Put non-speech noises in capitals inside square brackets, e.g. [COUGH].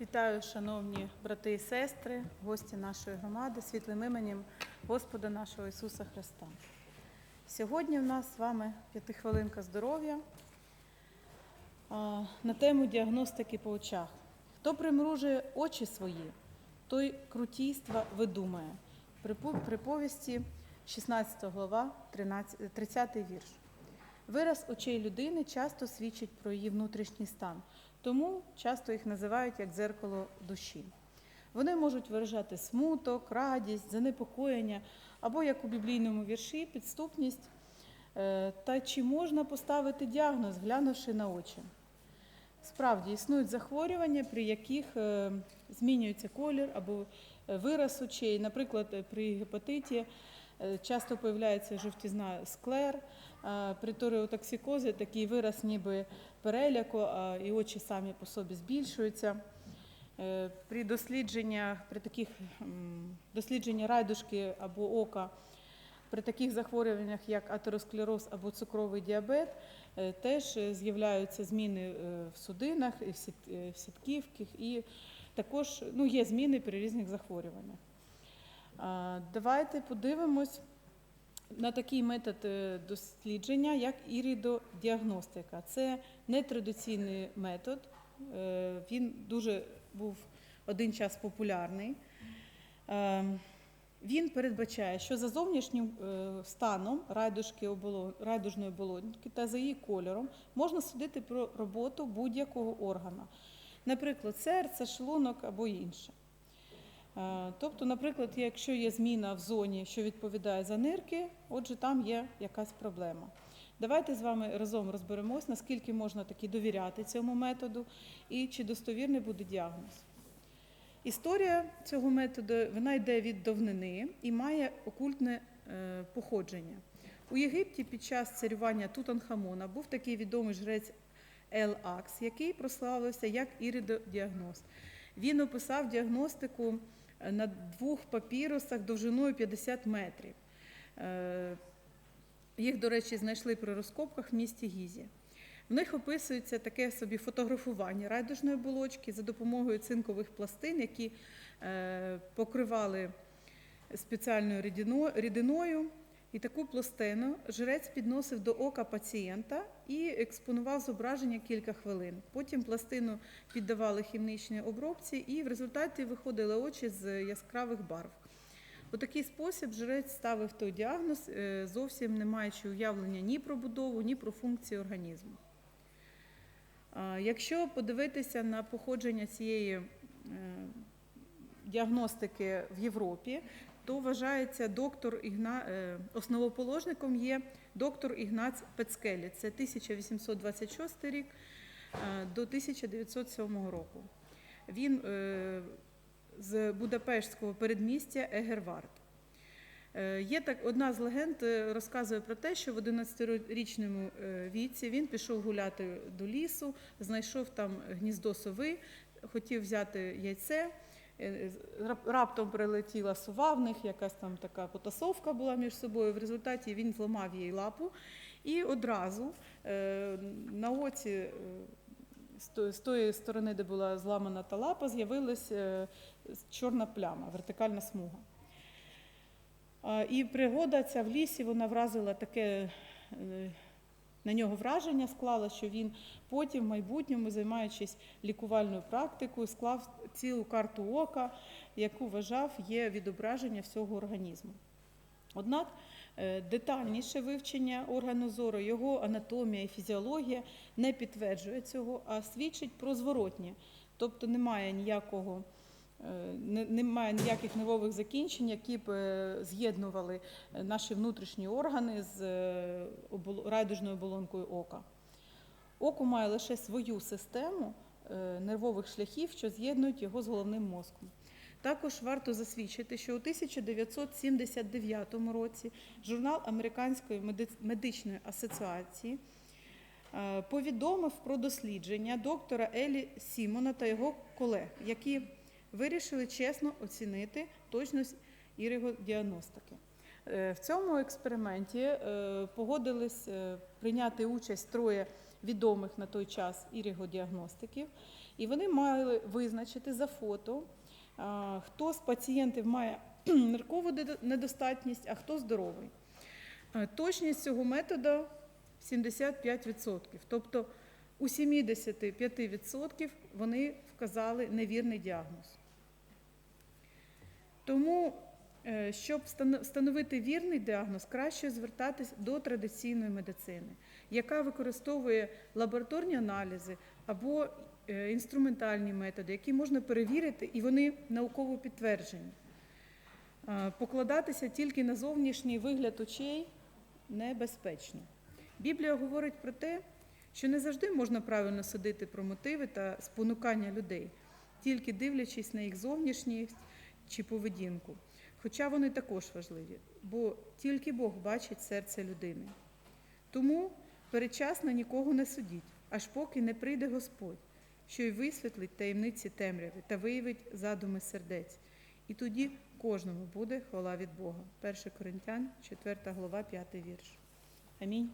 Вітаю, шановні брати і сестри, гості нашої громади, світлим іменем Господа нашого Ісуса Христа. Сьогодні в нас з вами п'ятихвилинка здоров'я на тему діагностики по очах. Хто примружує очі свої, той крутійства видумає. Приповісті 16 глава, 30 вірш. Вираз очей людини часто свідчить про її внутрішній стан, тому часто їх називають як дзеркало душі. Вони можуть виражати смуток, радість, занепокоєння або, як у біблійному вірші, підступність. Е, Та чи можна поставити діагноз, глянувши на очі? Справді існують захворювання, при яких е, змінюється колір або е, вираз очей. Наприклад, при гепатиті часто появляється жовтізна склер, а при такий вираз ніби переляку, а і очі самі по собі збільшуються. Е, При дослідженнях, при таких дослідженні райдушки або ока, при таких захворюваннях, як атеросклероз або цукровий діабет, е, теж е, з'являються зміни е, в судинах, і в сіт- е, сітківках, і також ну, є зміни при різних захворюваннях. Давайте подивимось на такий метод е, дослідження, як іридодіагностика. Це нетрадиційний метод. е, Він дуже був один час популярний. Е, Він передбачає, що за зовнішнім станом райдужної оболонки та за її кольором можна судити про роботу будь-якого органа, наприклад, серце, шлунок або інше. Е, Тобто, наприклад, якщо є зміна в зоні, що відповідає за нирки, отже, там є якась проблема. Давайте з вами разом розберемось, наскільки можна таки довіряти цьому методу і чи достовірний буде діагноз. Історія цього методу вона йде від давнини і має окультне е, походження. У Єгипті під час царювання Тутанхамона був такий відомий жрець Ел Акс, який прославився як іридодіагност. Він описав діагностику на двох папірусах довжиною 50 метрів. Е, Їх, до речі, знайшли при розкопках в місті Гізі. В них описується таке собі фотографування райдужної оболочки за допомогою цинкових пластин, які е, покривали спеціальною рідиною. І таку пластину жрець підносив до ока пацієнта і експонував зображення кілька хвилин. Потім пластину піддавали хімічній обробці, і в результаті виходили очі з яскравих барв. У такий спосіб жрець ставив той діагноз, е, зовсім не маючи уявлення ні про будову, ні про функції організму. Якщо подивитися на походження цієї е, діагностики в Європі, то вважається доктор Ігна... е, основоположником є доктор Ігнац Пецкелі. Це 1826 рік е, до 1907 року. Він е, з Будапештського передмістя Егервард. Є так одна з легенд розказує про те, що в 11-річному е, віці він пішов гуляти до лісу, знайшов там гніздо сови, хотів взяти яйце. Е, рап- Раптом прилетіла сова, в них якась там така потасовка була між собою. В результаті він зламав їй лапу і одразу е, на оці. е, з тої сторони, де була зламана та лапа, з'явилась чорна пляма, вертикальна смуга. І пригода ця в лісі вона вразила таке на нього враження склала, що він потім, в майбутньому, займаючись лікувальною практикою, склав цілу карту ока, яку вважав є відображення всього організму. Однак е, детальніше вивчення органу зору, його анатомія і фізіологія не підтверджує цього, а свідчить про зворотнє. Тобто немає ніякого. Е, не- Немає ніяких нервових закінчень, які б е, з'єднували е, наші внутрішні органи з райдужною оболонкою ока. Око має лише свою систему нервових шляхів, що з'єднують його з головним мозком. Також варто засвідчити, що у 1979 році журнал Американської меди- медичної асоціації повідомив про дослідження доктора Елі Сімона та його колег, які вирішили чесно оцінити точність іригодіагностики. Е, В цьому експерименті е, погодились е, прийняти участь троє відомих на той час іригодіагностиків, і вони мали визначити за фото, хто з пацієнтів має [CLEARS THROAT] ниркову недостатність, а хто здоровий. Точність цього методу 75%. Тобто у 75% вони вказали невірний діагноз. Тому, е, щоб встановити вірний діагноз, краще звертатись до традиційної медицини, яка використовує лабораторні аналізи або е, інструментальні методи, які можна перевірити, і вони науково підтверджені. Е, Покладатися тільки на зовнішній вигляд очей небезпечно. Біблія говорить про те, що не завжди можна правильно судити про мотиви та спонукання людей, тільки дивлячись на їх зовнішність чи поведінку. Хоча вони також важливі, бо тільки Бог бачить серце людини. Тому передчасно нікого не судіть, аж поки не прийде Господь, що й висвітлить таємниці темряви та виявить задуми сердець. І тоді кожному буде хвала від Бога. 1 Коринтян, 4 глава, 5 вірш. Амінь.